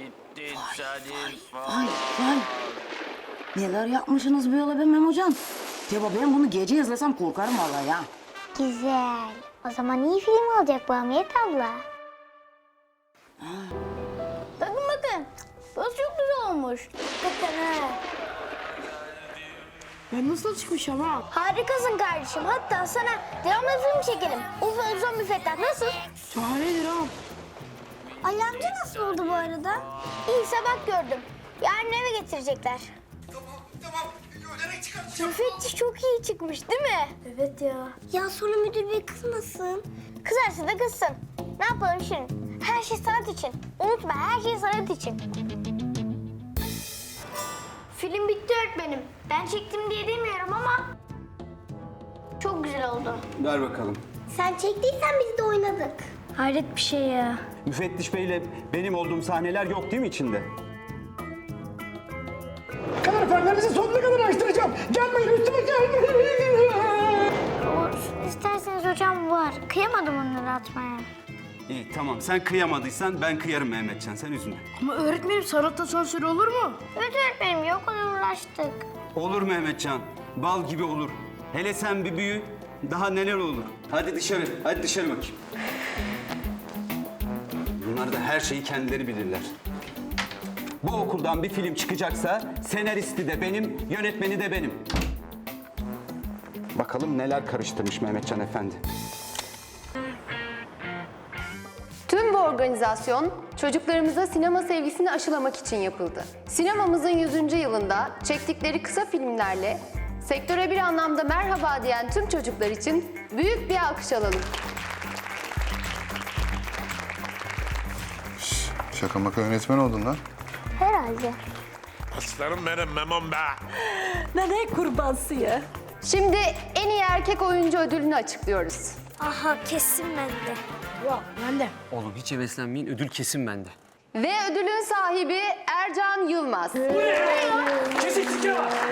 bittin Sadir Vay vay. Neler yapmışsınız bu yola be Memocan? Teba ben bunu gece izlesem korkarım vallahi ya. Güzel. O zaman iyi film olacak bu Hamiyet abla. Bakın bakın. Burası çok güzel olmuş. Hakikaten ha. Ya nasıl çıkmış ama? Harikasın kardeşim. Hatta sana devamlı film çekelim. Uzun uzun müfettan nasıl? Şahanedir ha. Ali amca nasıl oldu bu arada? İyi sabah gördüm. Yarın eve getirecekler. Tamam, ödenek çıkartacağım. Müfettiş çok iyi çıkmış değil mi? Evet ya. Ya sonra müdür bey kızmasın. Kızarsa da kızsın. Ne yapalım şimdi? Her şey sanat için. Unutma her şey sanat için. Film bitti öğretmenim. Ben çektim diye demiyorum ama çok güzel oldu. Ver bakalım. Sen çektiysen biz de oynadık. Hayret bir şey ya. Müfettiş Bey'le benim olduğum sahneler yok değil mi içinde? Kaloriferlerinizi sonuna kadar açtıracağım. Gelmeyin üstüme gelmeyin. Olsun isterseniz hocam var. Kıyamadım onları atmaya. İyi tamam sen kıyamadıysan ben kıyarım Mehmetcan sen üzülme. Ama öğretmenim sanatta sansür olur mu? Evet öğretmenim ya o kadar uğraştık. Olur Mehmetcan bal gibi olur. Hele sen bir büyü daha neler olur. Hadi dışarı hadi dışarı bakayım. Da her şeyi kendileri bilirler. Bu okuldan bir film çıkacaksa senaristi de benim, yönetmeni de benim. Bakalım neler karıştırmış Mehmetcan Efendi. Tüm bu organizasyon çocuklarımıza sinema sevgisini aşılamak için yapıldı. Sinemamızın 100. yılında çektikleri kısa filmlerle sektöre bir anlamda merhaba diyen tüm çocuklar için büyük bir alkış alalım. Şaka maka yönetmen oldun lan. Herhalde. Aslanım benim memom be. Ne kurbansı ya? Şimdi en iyi erkek oyuncu ödülünü açıklıyoruz. Aha kesin bende. Yok ben de. Oğlum hiç heveslenmeyin ödül kesin bende. Ve ödülün sahibi Ercan Yılmaz.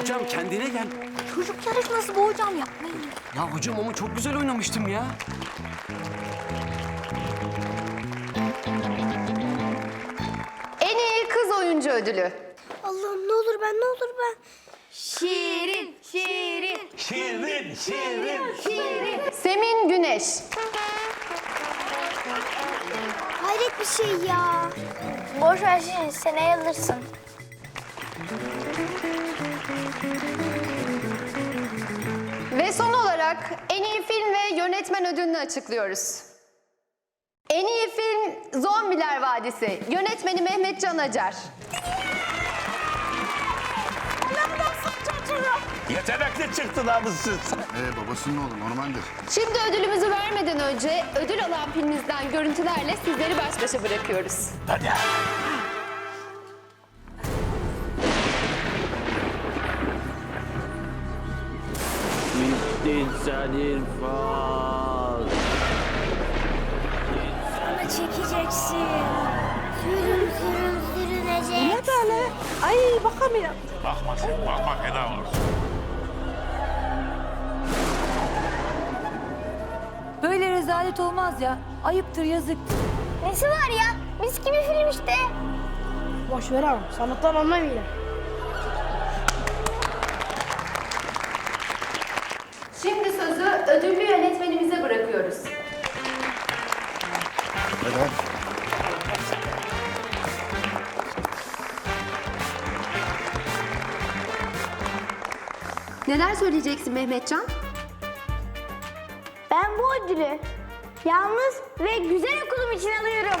Hocam kendine gel. Çocuk yarışması bu hocam yapmayın. Ya hocam ama çok güzel oynamıştım ya. Ödülü. Allah'ım ne olur ben ne olur ben. Şirin, şirin, Şirin, şirin. şirin. Semin Güneş. Hayret bir şey ya. Boş ver şimdi seneye alırsın. Ve son olarak en iyi film ve yönetmen ödülünü açıklıyoruz. En iyi film Zombiler Vadisi. Yönetmeni Mehmet Can Acar. Yetenekli çıktı namussuz. Ee babasının oğlu normaldir. Şimdi ödülümüzü vermeden önce ödül alan filmimizden görüntülerle sizleri baş başa bırakıyoruz. Hadi. Bittin sen İrfan. Çekeceksin. Sürün sürün sürünecek. Ne böyle? Ay bakamıyorum. Bakma sen, bakma fena olur. Böyle rezalet olmaz ya. Ayıptır yazıktır. Nesi var ya? Mis gibi film işte. Boş ver ağam. Sanattan anlamıyor. Şimdi sözü ödüllü Neler söyleyeceksin Mehmetcan? Ben bu ödülü yalnız ve güzel okulum için alıyorum.